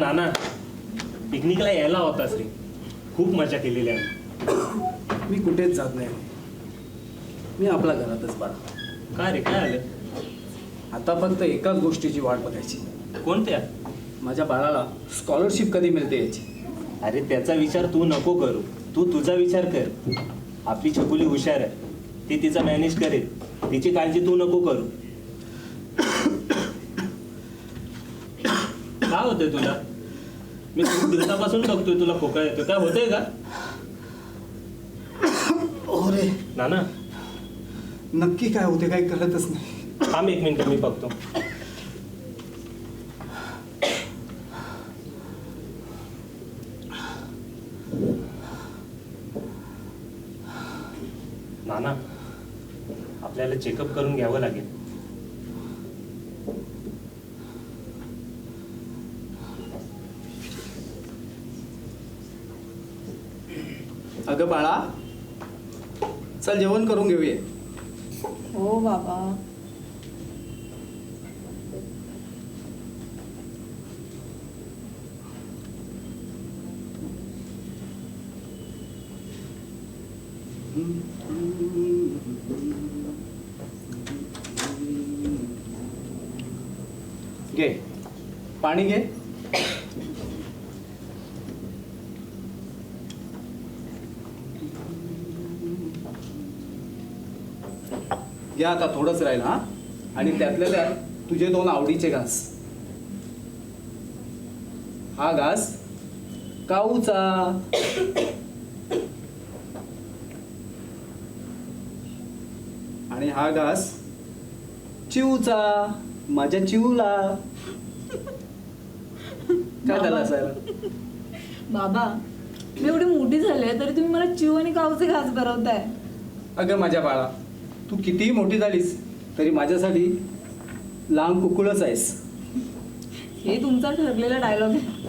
नाना पिकनिकला यायला होतास रे खूप मजा केलेली आहे मी कुठेच जात नाही. मी आपल्या घरातच बाळा काय रे काय आलं? आता फक्त एकाच गोष्टीची वाट बघायची. कोणत्या? माझ्या बाळाला स्कॉलरशिप कधी मिळते याची? अरे त्याचा विचार तू नको करू. तू तुझा विचार कर. आपली छकुली हुशार आहे. ती तिचा मॅनेज करेल. तिची काळजी तू नको करू काय होतंय तुला? मी खूप दिवसापासून बघतोय तुला खोकळा येतो काय होतंय का? हो रे नाना. नक्की काय होते काही कळतच नाही. थांब एक मिनिट मी बघतो. नाना आपल्याला चेकअप करून घ्यावं लागेल. अगं बाळा चल जेवण करून घेऊया. हो बाबा. घे. पाणी घे. घे आता थोडंच राहील हा. आणि त्यातल्या त्यात तुझे दोन आवडीचे घास. हा घास काऊचा? आणि हा घास चिवचा माझ्या चिवला. काय झालं असायला? बाबा मी एवढी मोठी झाली तरी तुम्ही मला चिव आणि कावचे घास भरवताय अगं माझ्या बाळा. तू कितीही मोठी झालीस तरी माझ्यासाठी लहान कुकुळच आहेस. हे तुमचा ठरलेला डायलॉग आहे.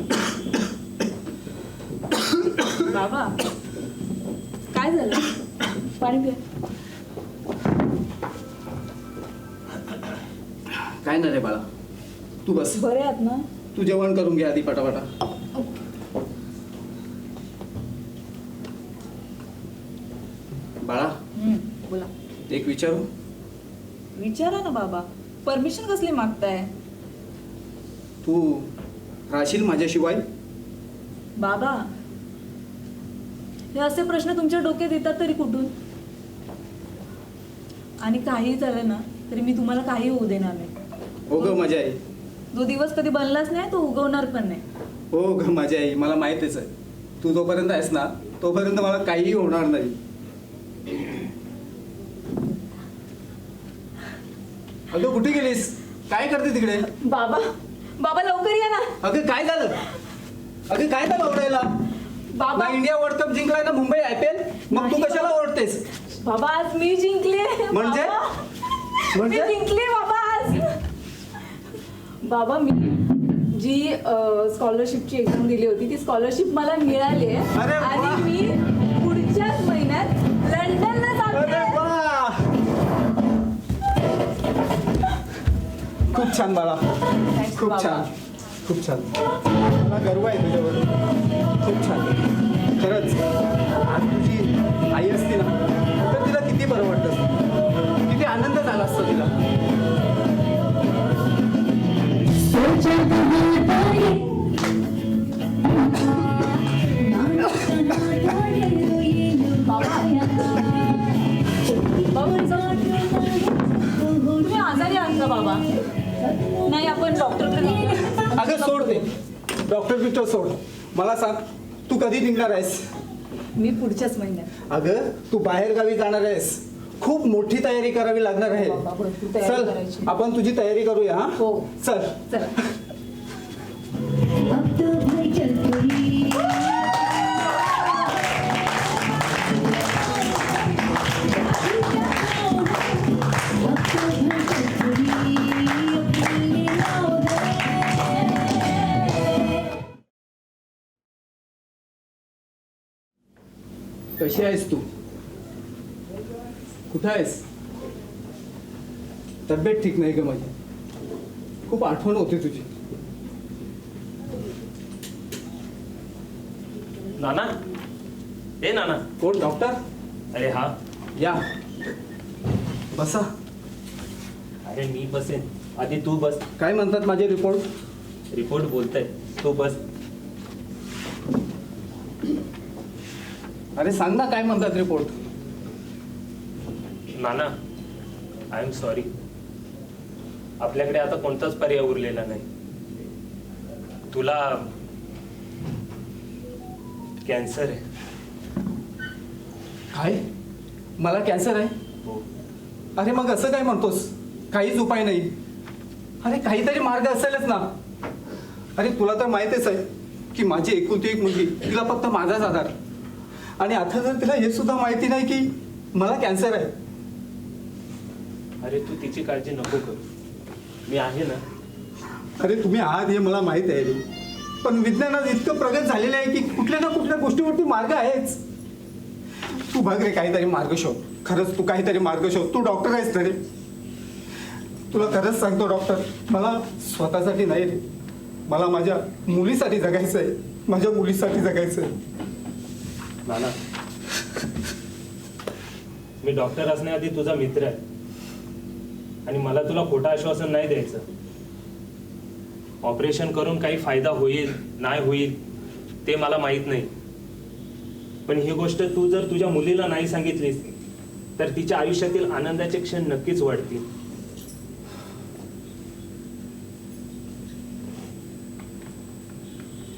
बाबा काय झालं? पाणी पिया. काय ना रे बाळा तू बस. बरे आहात ना? तू जेवण करून घे आधी पटापटा बाळा हम्म, बोला एक विचारू? विचारा ना बाबा. परमिशन कसली मागताय? तू राहशील माझ्याशिवाय? बाबा हे असे प्रश्न तुमच्या डोक्यात येतात तरी कुठून? आणि काही झालं ना तरी मी तुम्हाला काही होऊ देणार नाही. हो ग माझी आई. जो दिवस कधी बनलाच नाही तो उगवणार पण नाही. हो ग माझी आई मला माहितीच आहे. तू जोपर्यंत आहेस ना तोपर्यंत मला काहीही होणार नाही. अगं कुठे गेलीस? काय करते तिकडे? बाबा बाबा लवकर या ना. अगं काय झालं? अगं काय झालं ओरडायला? बाबा. ना इंडिया वर्ल्ड कप जिंकलाय ना मुंबई आय पी एल? मग तू कशाला. ओरडतेस? बाबा आज मी जिंकले म्हणजे? बाबा, म्हणजे? जिंकले बाबा आज. बाबा मी जी स्कॉलरशिपची एक्झाम दिली होती ती स्कॉलरशिप मला मिळाली आहे अरे वा. आणि मी पुढच्याच महिन्यात लंडनला अरे जाते खूप छान बाळा. खूप छान. खूप छान. मला गर्व आहे तुझ्यावर. खूप छान. खरंच. आज तुझी आई असती ना तर तिला किती बरं वाटतं किती आनंद झाला असतो तिला. तुम्ही नाही आपण जाऊया. अगं सोड ते. डॉक्टर बिक्टर सोड. मला सांग तू कधी निघणार आहेस? मी पुढच्याच महिन्यात. अगं तू बाहेर गावी जाणार आहेस. खूप मोठी तयारी करावी लागणार आहे. तयारी चल. आपण तुझी तयारी करूया हा? हो. चल. चला. कशी आहेस तू? कुठं आहेस? तब्येत ठीक नाही का माझी? खूप आठवण होते तुझी. नाना? ए नाना. कोण डॉक्टर? अरे हा. या. बसा. अरे मी बसेन. आधी तू बस. काय म्हणतात माझे रिपोर्ट रिपोर्ट बोलताय. तू बस. अरे सांग ना काय म्हणतात report Nana I am sorry आपल्याकडे आता कोणताच पर्याय उरलेला नाही. तुला कॅन्सर आहे. काय? मला कॅन्सर आहे? हो. अरे मग असं काय म्हणतोस? काहीच उपाय नाही. अरे काहीतरी मार्ग असेलच ना. अरे तुला तर माहितीच आहे की माझी एकुलती एक मुलगी तिला फक्त माझाच आधार. आणि आता जर तिला हे सुद्धा माहिती नाही की मला कॅन्सर आहे. अरे तू तिची काळजी नको करू. मी आहे ना. अरे तुम्ही आहात हे मला माहीत आहे रे. पण विज्ञानात इतकं प्रगत झालेलं आहे की कुठल्या ना कुठल्या गोष्टीवरती मार्ग आहेच. तू बघ रे काहीतरी मार्ग शोध. खरंच तू काहीतरी मार्ग शोध. तू डॉक्टर आहेस ना रे. तुला खरंच सांगतो डॉक्टर मला स्वतःसाठी नाही रे. मला माझ्या मुलीसाठी जगायचं आहे माझ्या मुलीसाठी जगायचं आहे नाना. मी डॉक्टर असण्याआधी तुझा मित्र आहे. आणि मला तुला खोटं आश्वासन नाही द्यायचं. ऑपरेशन करून काही फायदा होईल नाही होईल ते मला माहीत नाही. पण ही गोष्ट तू जर तुझ्या मुलीला नाही सांगितलीस तर तिच्या आयुष्यातील आनंदाचे क्षण नक्कीच वाढतील.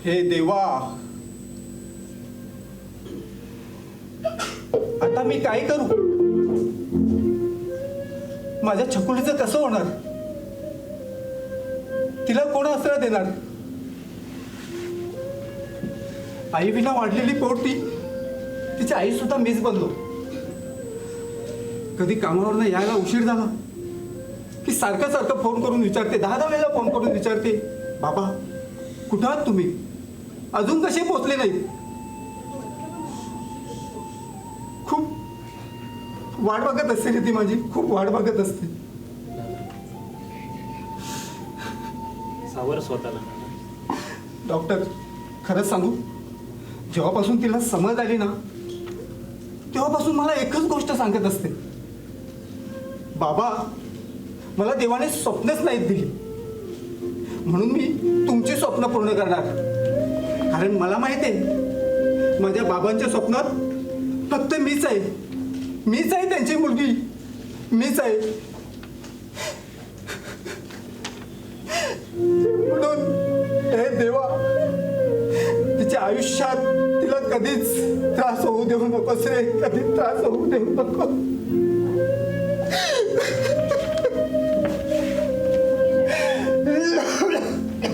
हे देवा आता मी काय करू? माझ्या छकुलीचं कसं होणार? तिला कोण आसरा देणार? आई विना वाढलेली पोरती तिची आई सुद्धा मीच बनलो. कधी कामावरनं यायला उशीर झाला की सारखं सारखं फोन करून विचारते दहा दहा वेळेला फोन करून विचारते बाबा कुठं आहात तुम्ही? अजून कसे पोचले नाही वाट बघत असते रे ती माझी. खूप वाट बघत असते. सावर स्वतःला. डॉक्टर खरंच सांगू? जेव्हापासून तिला समज आली ना तेव्हापासून मला एकच गोष्ट सांगत असते. बाबा मला देवाने स्वप्नच नाहीत दिली. म्हणून मी तुमची स्वप्न पूर्ण करणार. कारण मला माहिती आहे माझ्या बाबांच्या स्वप्नात फक्त मीच आहे. मीच आहे त्यांची मुलगी. मीच आहे म्हणून हे देवा तिच्या आयुष्यात तिला कधीच त्रास होऊ देऊ नकोस रे कधीच त्रास होऊ देऊ नको.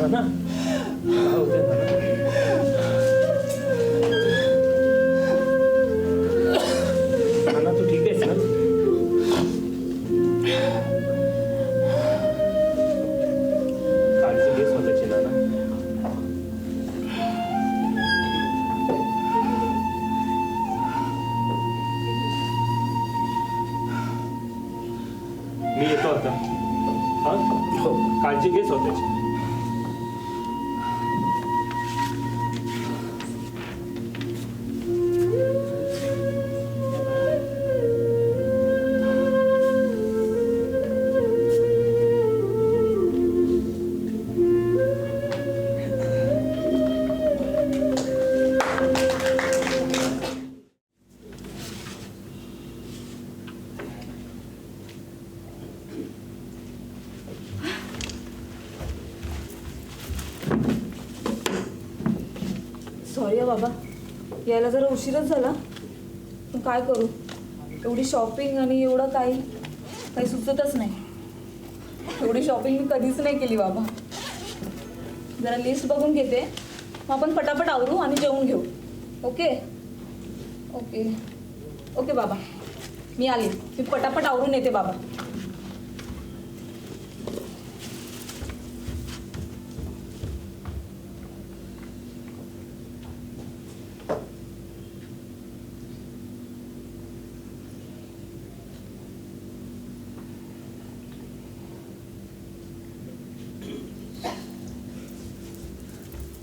ना काळजी घे स्वतःची मला जरा उशीरच झाला. पण काय करू? एवढी शॉपिंग आणि एवढं काही काही सुचतच नाही. एवढी शॉपिंग मी कधीच नाही केली बाबा. जरा लिस्ट बघून घेते. मग आपण पटापट आवरू आणि जेवून घेऊ. ओके? ओके. ओके बाबा. मी आले. मी पटापट आवरून येते बाबा.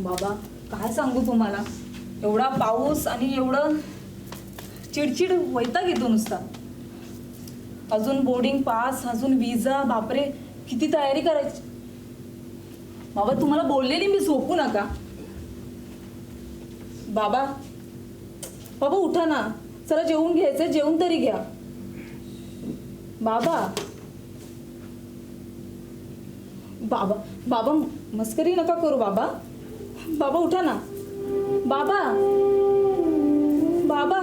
बाबा काय सांगू तुम्हाला? एवढा पाऊस आणि एवढं चिडचिड वैताग येतो नुसता? अजून बोर्डिंग पास अजून विजा बापरे किती तयारी करायची? बाबा तुम्हाला बोललेली मी झोपू नका. बाबा बाबा उठा ना. चला जेवून घ्यायचं जेवून तरी घ्या. बाबा. बाबा बाबा मस्करी नका करू बाबा. बाबा उठा ना. बाबा. बाबा.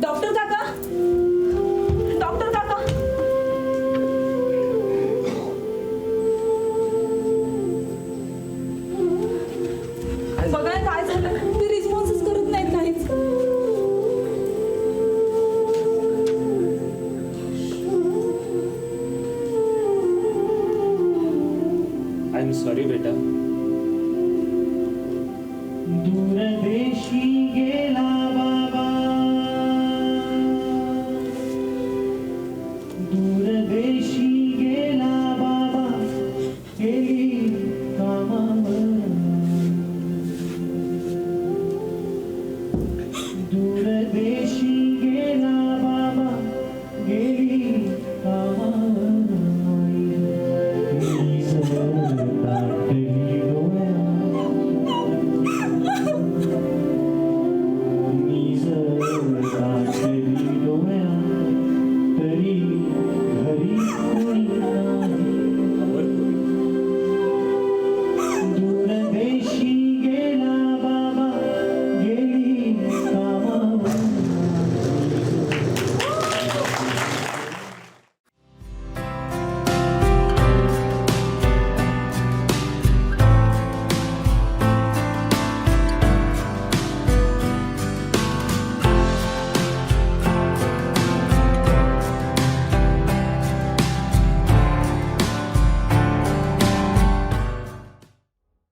डॉक्टर